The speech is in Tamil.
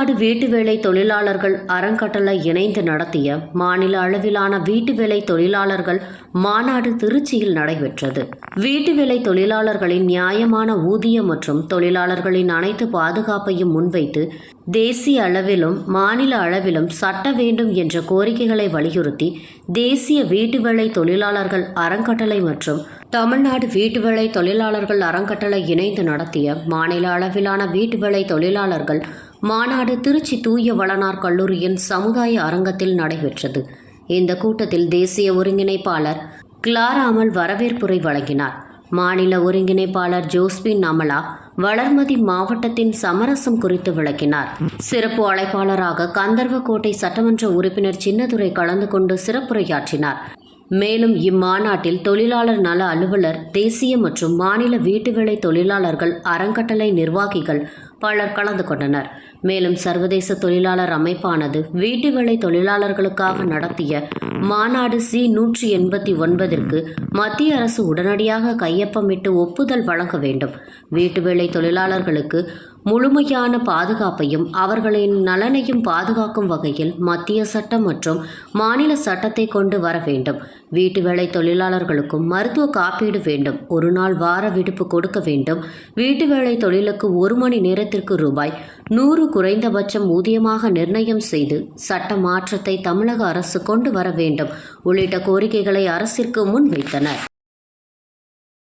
தமிழ்நாடு வீட்டு வேலை தொழிலாளர்கள் அறங்கட்டளை இணைந்து நடத்திய மாநில அளவிலான வீட்டு வேலை தொழிலாளர்கள் மாநாடு திருச்சியில் நடைபெற்றது. வீட்டு வேலை தொழிலாளர்களின் நியாயமான ஊதியம் மற்றும் தொழிலாளர்களின் அனைத்து பாதுகாப்பையும் முன்வைத்து தேசிய அளவிலும் மாநில அளவிலும் சட்ட வேண்டும் என்ற கோரிக்கைகளை வலியுறுத்தி தேசிய வீட்டு வேலை தொழிலாளர்கள் அறங்கட்டளை மற்றும் தமிழ்நாடு வீட்டு வேலை தொழிலாளர்கள் அறங்கட்டளை இணைந்து நடத்திய மாநில அளவிலான வீட்டு வேலை தொழிலாளர்கள் மாநாடு திருச்சி தூய வளனார் கல்லூரியின் சமுதாய அரங்கத்தில் நடைபெற்றது. இந்த கூட்டத்தில் தேசிய ஒருங்கிணைப்பாளர் கிளாராமல் வரவேற்புரை வழங்கினார். மாநில ஒருங்கிணைப்பாளர் ஜோஸ்பின் அமலா வளர்மதி மாவட்டத்தின் சமரசம் குறித்து விளக்கினார். சிறப்பு அழைப்பாளராக கந்தர்வக்கோட்டை சட்டமன்ற உறுப்பினர் சின்னதுரை கலந்து கொண்டு சிறப்புரையாற்றினார். மேலும் இம்மாநாட்டில் தொழிலாளர் நல அலுவலர் தேசிய மற்றும் மாநில வீட்டுவேலை தொழிலாளர்கள் அறங்கட்டளை நிர்வாகிகள் பலர் கலந்து கொண்டனர். மேலும் சர்வதேச தொழிலாளர் அமைப்பானது வீட்டு வேலை தொழிலாளர்களுக்காக நடத்திய மாநாடு சி நூற்றி எண்பத்தி ஒன்பதிற்கு மத்திய அரசு உடனடியாக கையொப்பமிட்டு ஒப்புதல் வழங்க வேண்டும். வீட்டு வேலை தொழிலாளர்களுக்கு முழுமையான பாதுகாப்பையும் அவர்களின் நலனையும் பாதுகாக்கும் வகையில் மத்திய சட்டம் மற்றும் மாநில சட்டத்தை கொண்டு வர வேண்டும். வீட்டு வேலை தொழிலாளர்களுக்கும் மருத்துவ காப்பீடு வேண்டும். ஒரு நாள் வார விடுப்பு கொடுக்க வேண்டும். வீட்டு வேலை தொழிலுக்கு ஒரு மணி நேரத்திற்கு ரூபாய். நூறு குறைந்தபட்சம் ஊதியமாக நிர்ணயம் செய்து சட்ட மாற்றத்தை தமிழக அரசு கொண்டு வர வேண்டும். உள்ளிட்ட கோரிக்கைகளை அரசிற்கு முன்வைத்தனர்.